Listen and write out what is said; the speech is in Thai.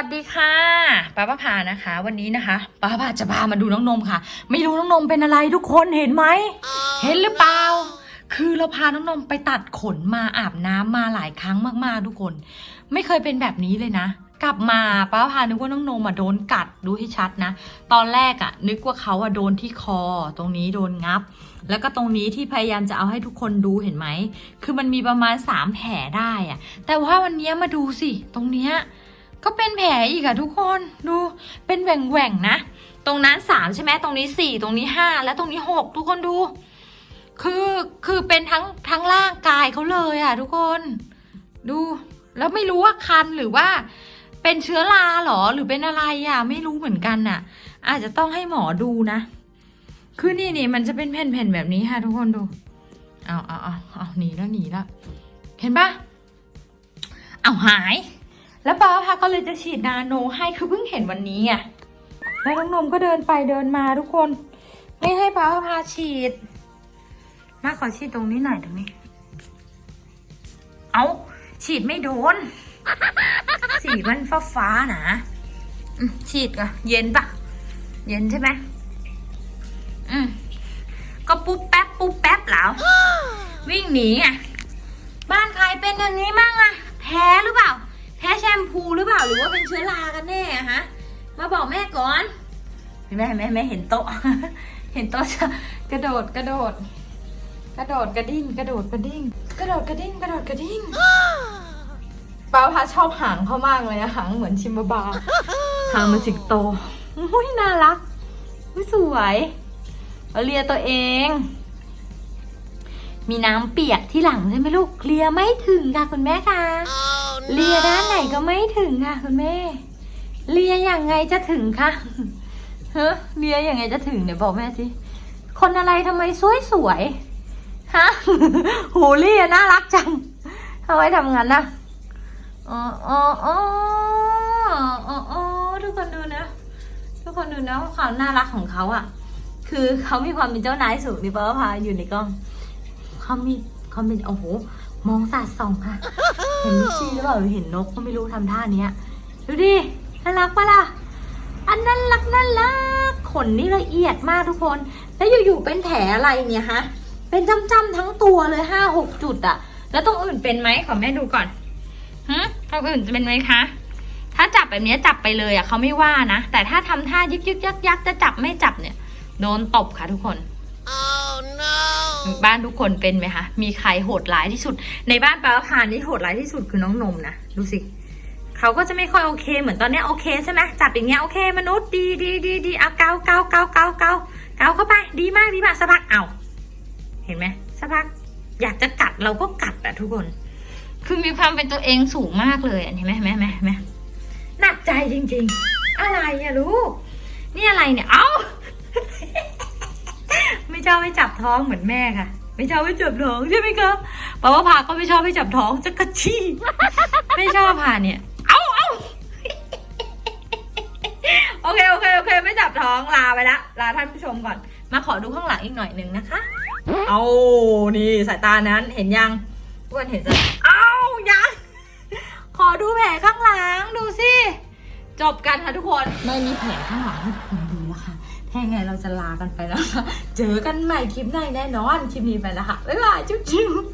วัสดีค่ะป้าป้าพานะคะ วันนี้นะคะป้าป้าจะพามาดูน้องนมค่ะ ไม่รู้น้องนมเป็นอะไรทุกคนเห็นไหม เห็นหรือเปล่า คือเราพาน้องนมไปตัดขนมาอาบน้ำมาหลายครั้งมากๆทุกคน ไม่เคยเป็นแบบนี้เลยนะ กลับมาป้าพานึกว่าน้องนมอะโดนกัดดูให้ชัดนะ ตอนแรกอะ นึกว่าเขาอะโดนที่คอ ตรงนี้โดนงับ แล้วก็ตรงนี้ที่พยายามจะเอาให้ทุกคนดูเห็นไหม คือมันมีประมาณสามแผลได้อะ แต่ว่าวันนี้มาดูสิตรงเนี้ย ก็เป็นแผลอีกอะทุกคนดูเป็นแหว่งแหว่งนะ ตรงนั้นสามใช่ไหมตรงนี้สี่ตรงนี้ห้าและตรงนี้หกทุกคนดู คือคือเป็นทั้งทั้งร่างกายเขาเลยอะทุกคน ดู แล้วไม่รู้ว่าคันหรือว่า เป็นเชื้อราหรอหรือเป็นอะไรอะไม่รู้เหมือนกันน่ะ อาจจะต้องให้หมอดูนะคือนี่นี่มันจะเป็นแผ่นๆแบบนี้ค่ะ ทุกคนดูเอาเอาเอาเอาหนีแล้วหนีแล้วเห็นปะเอาหาย แล้วป้าพาก็เลยจะฉีดนาโนให้คือเพิ่งเห็นวันนี้ไงแล้วน้องนมก็เดินไปเดินมาทุกคน ไม่ให้ป้าพาฉีด มาขอฉีดตรงนี้หน่อยตรงนี้ เอาฉีดไม่โดน สีมันฟ้าฟ้านะฉีดก่ะเย็นปะเย็นใช่ไหมอืมก็ปุ๊บแป๊บปุ๊บแป๊บแล้ว วิ่งหนีอะ บ้านใครเป็นอย่างนี้มั่งอะแพ้หรือเปล่า แพ้แชมพูหรือเปล่าหรือว่าเป็นเชื้อรากันแน่อะฮะ มาบอกแม่ก่อนเห็นไหมเห็นไหมเห็นไหมเห็นโต๊ะ เห็นโต๊ะจะกระโดดกระโดด กระโดดกระดิ่งกระโดดกระดิ่งกระโดดกระดิ่งกระโดดกระดิ่งป้าพาชอบหางเขามากเลยอะหางเหมือนชิมบาบาหางเหมันสิงโตอุ้ยน่ารักอุ้ยสวยเอาเลียตัวเอง มีน้ำเปียกที่หลังใช่ไหมลูกเลียไม่ถึงค่ะคุณแม่ค่ะ เลียด้านไหนก็ไม่ถึงค่ะ คุณแม่ เลียอย่างไงจะถึงคะเฮ้เลียอย่างไงจะถึงเดี๋ยบอกแม่สิคนอะไรทำไมสวยสวยฮะหูเลียน่ารักจังทำไมทำงั้นนะอ๋ออ๋ออ๋ออ๋ออ๋อทุกคนดูนะ ทุกคนดูนะความน่ารักของเขาอะ คือเขามีความเป็นเจ้านายสูงนี่ป้าพาอยู่ในกล้องเขามีเขามีโอ้โหมองสาดส่องค่ะ เห็นลิชชี่หรือเปล่าหรือเห็นนกก็ไม่รู้ทำท่าเนี้ย ดูดิ น่ารักปะล่ะ อันนั้นรักน่ารักขนนี่ละเอียดมากทุกคน แล้วอยู่ๆเป็นแผลอะไรเนี่ยฮะ เป็นจ้ำๆทั้งตัวเลยห้าหกจุดอะแล้วตรงอื่นเป็นไหมขอแม่ดูก่อนฮะตรงอื่นจะเป็นไหมคะ ถ้าจับแบบเนี้ยจับไปเลยอะเขาไม่ว่านะ แต่ถ้าทำท่ายึกยึกยักยักจะจับไม่จับเนี่ย โดนตบค่ะทุกคน บ้านทุกคนเป็นไหมคะ มีใครโหดร้ายที่สุด ในบ้านป้าพานี่โหดร้ายที่สุดคือน้องนมนะ ดูสิเขาก็จะไม่ค่อยโอเค เหมือนตอนนี้โอเคใช่ไหมจับอย่างเงี้ยโอเค มนุษย์ดีดีดีดีเอาเกาเกาเกาเกาเกาเกาเข้าไป ดีมากดีมากสักพักเอาเห็นไหมสักพักอยากจะกัดเราก็กัดอะทุกคน คือมีความเป็นตัวเองสูงมากเลยเห็นไหมเห็นไหมเห็นไหมหนไหมหนักใจจริง ๆ อะไรอะลูกนี่อะไรเนี่ย เอ้า ชอบให้จับท้องเหมือนแม่ค่ะ ไม่ชอบให้จับท้องใช่ไหมครับป้าว่าพาก็ไม่ชอบให้จับท้องจะกระชี้ไม่ชอบพาเนี่ย เอาเอาโอเคโอเคโอเค ไม่จับท้องลาไปละลาท่านผู้ชมก่อน มาขอดูข้างหลังอีกหน่อยหนึ่งนะคะ เอานี่สายตานั้นเห็นยังทุกคนเห็นจะเอายังขอดูแผลข้างหลังดูสิจบกันค่ะทุกคนไม่มีแผลข้างหลังทุกคน ถ้ายังไงเราจะลากันไปแล้วค่ะ เจอกันใหม่คลิปหน้าแน่นอน คลิปนี้ไปแล้วค่ะ บ๊ายบาย จุ๊บจุ๊บ